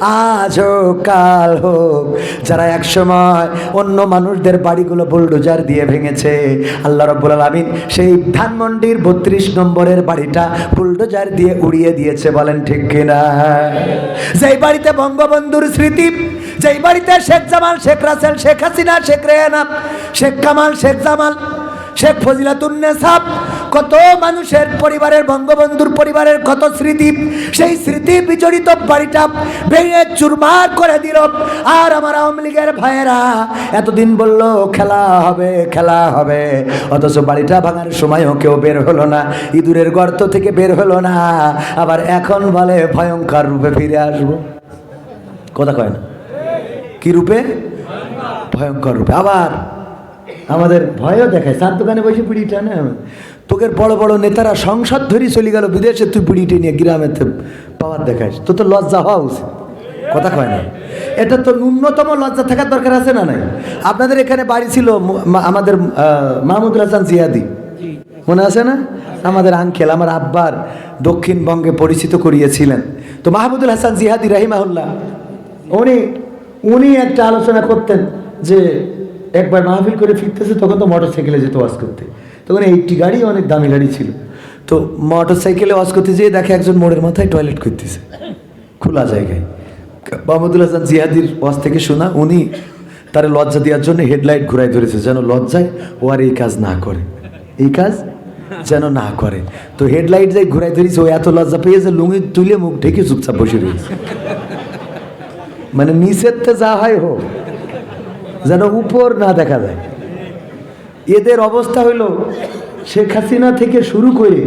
আজ হোক কাল হোক। যারা একসময় অন্য মানুষদের বাড়িগুলো বুলডোজার দিয়ে ভেঙেছে, আল্লাহ রব্বুল আলমিন সেই ধানমন্ডির বত্রিশ নম্বরের বাড়িটা বুলডোজার দিয়ে উড়িয়ে দিয়েছে, বলেন ঠিক কিনা? যেই বাড়িতে বঙ্গবন্ধুর স্মৃতি, যেই বাড়িতে শেখ জামাল, শেখ রাসেল, শেখ হাসিনা, শেখ রেহানা, শেখ কামাল, শেখ জামাল শেখ ফজিলাতুন্নেসাব কত মানুষের পরিবারের বঙ্গবন্ধুর পরিবারের কত স্মৃতি, সেই স্মৃতি বিজড়িত বাড়িটা ভেঙে চুরমার করে দিল। আর আমার আওয়ামী লীগের ভাইয়েরা এতদিন বলল, খেলা হবে খেলা হবে। অথচ বাড়িটা ভাঙার সময়ও কেউ বের হলো না, ইঁদুরের গর্ত থেকে বের হলো না। আবার এখন বলে, ভয়ঙ্কর রূপে ফিরে আসব। কথা কয় না। কি রূপে? ভয়ঙ্কর রূপে। আবার আমাদের ভয়ও দেখায়। চার দোকানে বসে পিড়িটা না তোকের বড় বড় নেতারা সংসদ ধরি চলে গেল বিদেশে, তুই পিড়িটে নিয়ে গ্রামে পাওয়ার দেখাস। তো তো লজ্জা হওয়া উচিত। কথা কয় না। এটা তো ন্যূনতম লজ্জা থাকার দরকার আছে না নাই? আপনাদের এখানে বাড়ি ছিল আমাদের মাহমুদুল হাসান জিয়াদি। মনে আছে না? আমাদের আঙ্কেল, আমার আব্বার দক্ষিণবঙ্গে পরিচিত করিয়েছিলেন। তো মাহমুদুল হাসান জিহাদি রাহিমাহুল্লাহ, উনি উনি একটা আলোচনা করতেন যে একবার মাহফিল করে ফিরতেছে, তখন তো মোটর সাইকেলে যেত ওয়াজ করতে। তখন এইটি গাড়ি অনেক দামি গাড়ি ছিল। তো মোটর সাইকেলে করতে যেয়ে দেখে একজন মোড়ের মাথায় টয়লেট করতেছে খোলা জায়গায়। মাহমুদুল হাসান জিহাদির ওয়াজ থেকে শোনা, উনি তার লজ্জা দেওয়ার জন্য হেডলাইট ঘুরাই ধরেছে, যেন লজ্জায় ও আর এই কাজ না করে। এই কাজ যেন না করে। তো হেডলাইট যাই ঘুরাই ধরেছে, ও এত লজ্জা পেয়েছে লুঙ্গি তুলে মুখ ঢেকে চুপচাপ বসে রয়েছে। মানে নিচের যা হয় হোক যেন উপর না দেখা যায়। এদের অবস্থা হইল, শেখ হাসিনা থেকে শুরু করে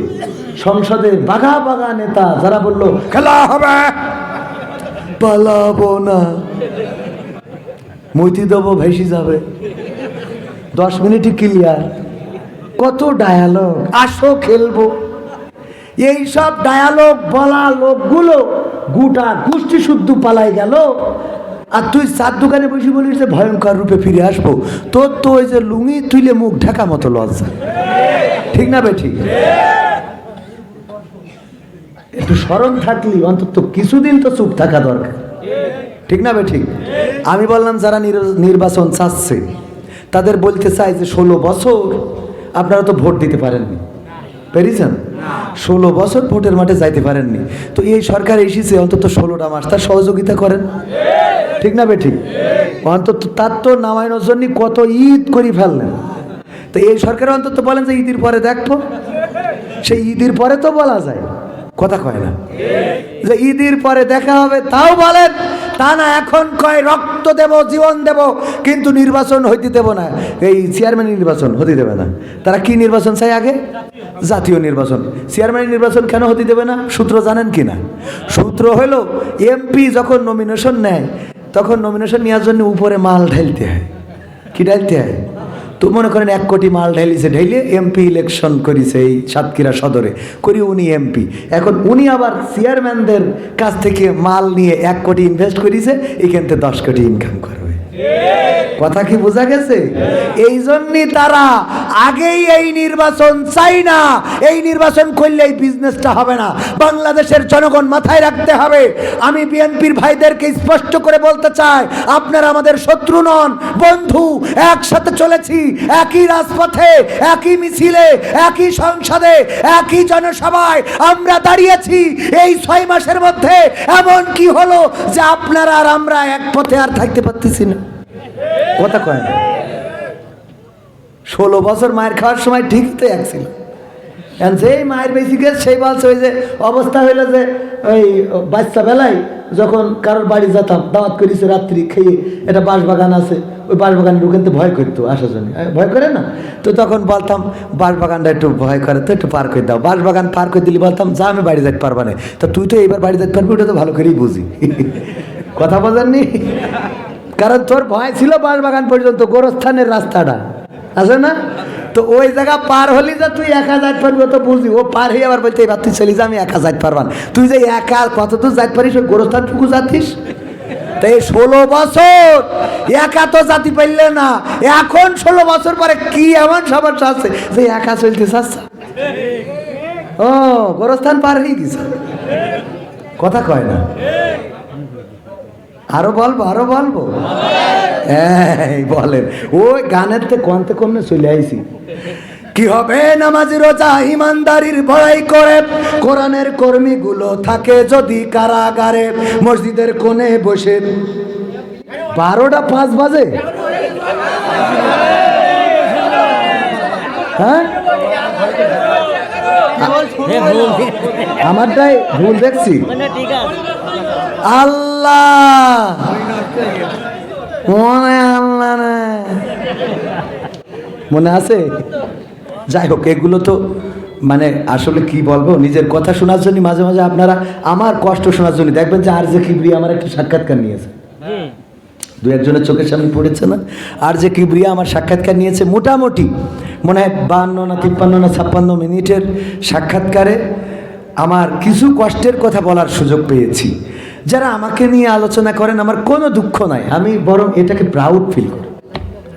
সংসদের বাঘা বাঘা নেতা যারা বলল, খেলা হবে, পালাবো না মৈতি দেবো ভেসে যাবে, দশ মিনিটই ক্লিয়ার কত ডায়ালগ আসো খেলব। এই সব ডায়ালগ বলা লোকগুলো গোটা গোষ্ঠী শুদ্ধ পালাই গেল আর তুই চার দোকানে বসে বলিস যে ভয়ঙ্কর রূপে ফিরে আসব, তোর তো ওই যে লুঙি তুইলে মুখ ঢাকা মতো লজ্জা। ঠিক না বেঠি একটু স্মরণ থাকলি, অন্তত কিছুদিন তো চুপ থাকা দরকার। ঠিক না বেঠি আমি বললাম, যারা নির- নির্বাচন চাচ্ছে, তাদের বলতে চাই যে ষোলো বছর আপনারা তো ভোট দিতে পারেননি। পেরেছেন? ষোলো বছর ভোটের মাঠে যাইতে পারেননি। তো এই সরকার এসেছে, অন্তত ষোলোটা মাস তার সহযোগিতা করেন। ঠিক না বেঠিক? অন্তত তার তো নামায়নোর জন্য কত ঈদ করি ফেললেন। তো এই সরকার অন্তত বলেন যে ঈদের পরে দেখব। সেই ঈদের পরে তো বলা যায়। কথা কয় না? যে ঈদের পরে দেখা হবে, তাও বলেন, তা না, এখন কয় রক্ত দেব, জীবন দেব, কিন্তু নির্বাচন হইতে দেব না। এই চেয়ারম্যান নির্বাচন হতে দেবে না। তারা কি নির্বাচন চাই আগে? জাতীয় নির্বাচন। চেয়ারম্যান নির্বাচন কেন হতে দেবে না? সূত্র জানেন কি না সূত্র হলো এমপি যখন নমিনেশন নেয় তখন নমিনেশন নেওয়ার জন্য উপরে মাল ঢালতে হয়। কি ঢালতে হয়? তো মনে করেন এক কোটি মাল ঢালিছে ঢাইলে এমপি ইলেকশন করিছে এই সাতক্ষীরা সদরে, করি উনি এমপি এখন উনি আবার চেয়ারম্যানদের কাছ থেকে মাল নিয়ে এক কোটি ইনভেস্ট করেছে, এখান থেকে দশ কোটি ইনকাম করবে কথা কি বোঝা গেছে? এই জন্যই তারা আগেই এই নির্বাচন চাই না। এই নির্বাচন করলে এই বিজনেসটা হবে না। বাংলাদেশের জনগণ মাথায় রাখতে হবে। আমি বিএনপির ভাইদেরকে স্পষ্ট করে বলতে চাই, আপনারা আমাদের শত্রু নন, বন্ধু, একসাথে চলেছি, একই রাজপথে, একই মিছিলে, একই সংসদে, একই জনসভায় আমরা দাঁড়িয়েছি। এই ছয় মাসের মধ্যে এমন কি হলো যে আপনারা আর আমরা এক পথে আর থাকতে পারতেছি না? কথা কয় না। ষোলো বছর মায়ের খাওয়ার সময় ঠিক তো এক ছিল। যেই মায়ের বেশি গেছে, সেই বলছে ওই যে অবস্থা হইল যে ওই বাচ্চা বেলায় যখন কারোর বাড়ি যেতাম, দাওয়াত করেছে রাত্রি খেয়ে, এটা বাঁশবাগান আছে, ওই বাঁশবাগানে ঢুকেন তো ভয় করতো আসার জন্য ভয় করে না? তো তখন বলতাম, বাঁশবাগানটা একটু ভয় করে, তো একটু পার করে দাও। বাঁশবাগান পার করে দিলে বলতাম, যা আমি বাড়ি যেতে পারবা না। তো তুই তো এইবার বাড়ি যেতে পারবি, ওটা তো ভালো করেই বুঝি। কথা বোঝেননি? কারণ তোর ভয় ছিল বাঁশবাগান পর্যন্ত, গোরস্থানের রাস্তাটা। আছে না? তো ওই জায়গা পার হলি যে তুই একা যাইতে পারবি তো বুঝি ও পার হয়ে আবার বলতে, এবার তুই চলি যা, আমি একা যাইতে পারবান তুই যে একা কত দূর যাইতে পারিস, ওই গোরস্থানটুকু যাতিস? তো এই ষোলো বছর একা তো জাতি পাইলে না। এখন ষোলো বছর পরে কি এমন সমস্যা আছে যে একা চলতে চাচ্ছে ও, গোরস্থান পার হয়ে গেছে। কথা কয় না। আরও বলব আরও বলব? এই বলেন। ওই গানের তে কমতে কমনে চলে আইছি। কি হবে? নামাজ রোজা ইমানদারির ভয় করে। কোরআনের কর্মীগুলো থাকে যদি কারাগারে মসজিদের কোণে বসে। বারোটা পাঁচ বাজে? হ্যাঁ? আমারটাই ভুল দেখছি। আল্লাহ মনে আল্লাহ না মনে আছে? যাই হোক এগুলো তো মানে আসলে কি বলব নিজের কথা শোনার জন্য মাঝে মাঝে আপনারা আমার কষ্ট শোনার জন্য দেখবেন যে আর যে কিবরিয়া আমার একটা সাক্ষাৎকার নিয়েছে। দু একজনের চোখের সামনে পড়েছে না? আর যে কিবরিয়া আমার সাক্ষাৎকার নিয়েছে মোটামুটি মনে হয় বান্ন না তিপ্পান্ন না ছাপ্পান্ন মিনিটের সাক্ষাৎকারে আমার কিছু কষ্টের কথা বলার সুযোগ পেয়েছি। যারা আমাকে নিয়ে আলোচনা করেন, আমার কোনো দুঃখ নাই। আমি বরং এটাকে প্রাউড ফিল করি।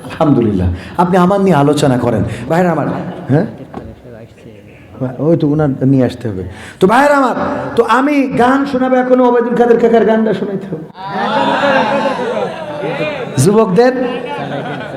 আলহামদুলিল্লাহ। আপনি আমার নিয়ে আলোচনা করেন। ভাইরা আমার হ্যাঁ? ওই তো উনার নিয়ে আসতে হবে। তো ভাইয়ের আমার, তো আমি গান শোনাবো এখনও, ওবায়দুল কাদের কাকার গানটা শোনাইতে হবে। যুবকদের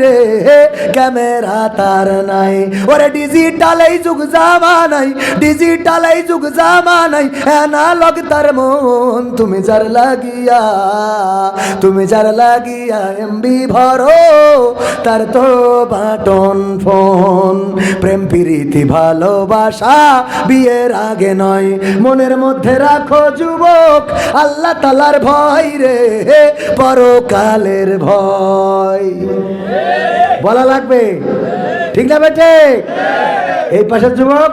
রে ক্যামেরা তার নাই। ওরে ডিজিটাল এই যুগ জামানাই ডিজিটাল এই যুগ জামা জামানাই অ্যানালগ তার মন, তুমি যার লাগিয়া, তুমি যার লাগিয়া এমবি ভরো, তার তো বাটন ফোন। প্রেম, প্রীতি, ভালোবাসা বিয়ের আগে নয়। মনের মধ্যে রাখো যুবক, আল্লাহ তালার ভয় রে পরকালের ভয়। বলা লাগবে? ঠিক না বেটে? এই পাশের যুবক?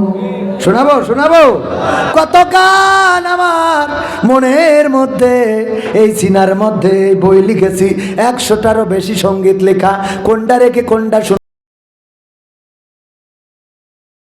শোনাবো শোনাবো? কত গান আমার মনের মধ্যে, এই সিনার মধ্যে বই লিখেছি। একশোটারও বেশি সংগীত লেখা। কোনটা রেখে কোনটা